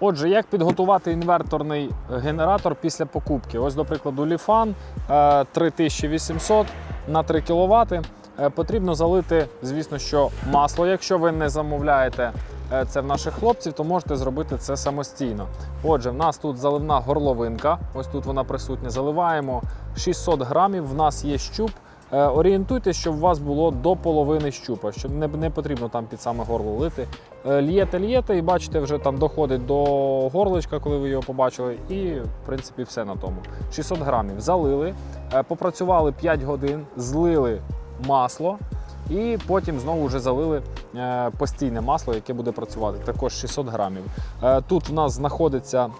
Отже, як підготувати інверторний генератор після покупки? Ось, до прикладу, е, 3800 на 3 кВт. Потрібно залити, звісно, що масло. Якщо ви не замовляєте е, це в наших хлопців, то можете зробити це самостійно. Отже, в нас тут заливна горловинка. Ось тут вона присутня. Заливаємо 600 грамів. В нас є щуп. Е, Орієнтуйтесь, щоб у вас було до половини щупа, щоб не, не потрібно там під саме горло лити. Е, Л'єте, л'єте, і бачите, вже там доходить до горличка, коли ви його побачили, і в принципі все на тому. 600 грамів залили, е, попрацювали 5 годин, злили масло. І потім знову вже залили постійне масло, яке буде працювати, також 600 грамів. Тут в нас знаходиться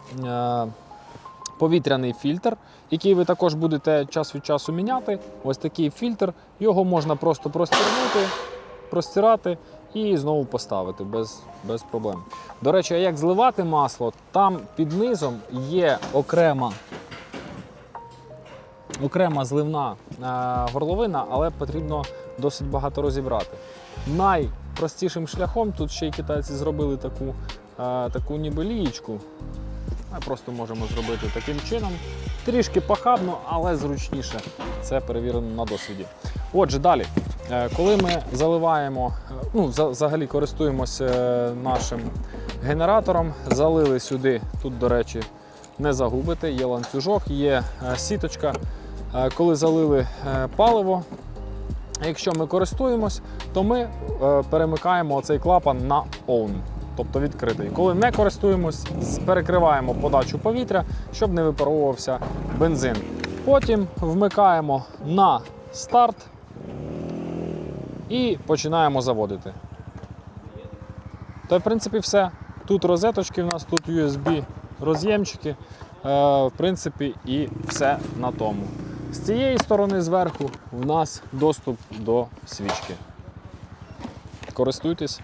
повітряний фільтр, який ви також будете час від часу міняти. Ось такий фільтр. Його можна просто простірнути, простирати і знову поставити без, без проблем. До речі, як зливати масло? Там під низом є окрема. Окрема зливна е, горловина, але потрібно досить багато розібрати. Найпростішим шляхом тут ще й китайці зробили таку, е, таку ніби лієчку. Ми просто можемо зробити таким чином. Трішки похабно, але зручніше. Це перевірено на досвіді. Отже, далі, Е, коли ми заливаємо, е, ну, взагалі користуємося е, нашим генератором, залили сюди, тут, до речі, не загубите, є ланцюжок, є сіточка. Коли залили паливо, якщо ми користуємось, то ми перемикаємо цей клапан на ON, тобто відкритий. Коли не користуємось, перекриваємо подачу повітря, щоб не випаровувався бензин. Потім вмикаємо на старт і починаємо заводити. Та, в принципі, все. Тут розеточки в нас, тут USB роз'ємчики. Е, в принципі, і все на тому. З цієї сторони зверху в нас доступ до свічки. Користуйтесь.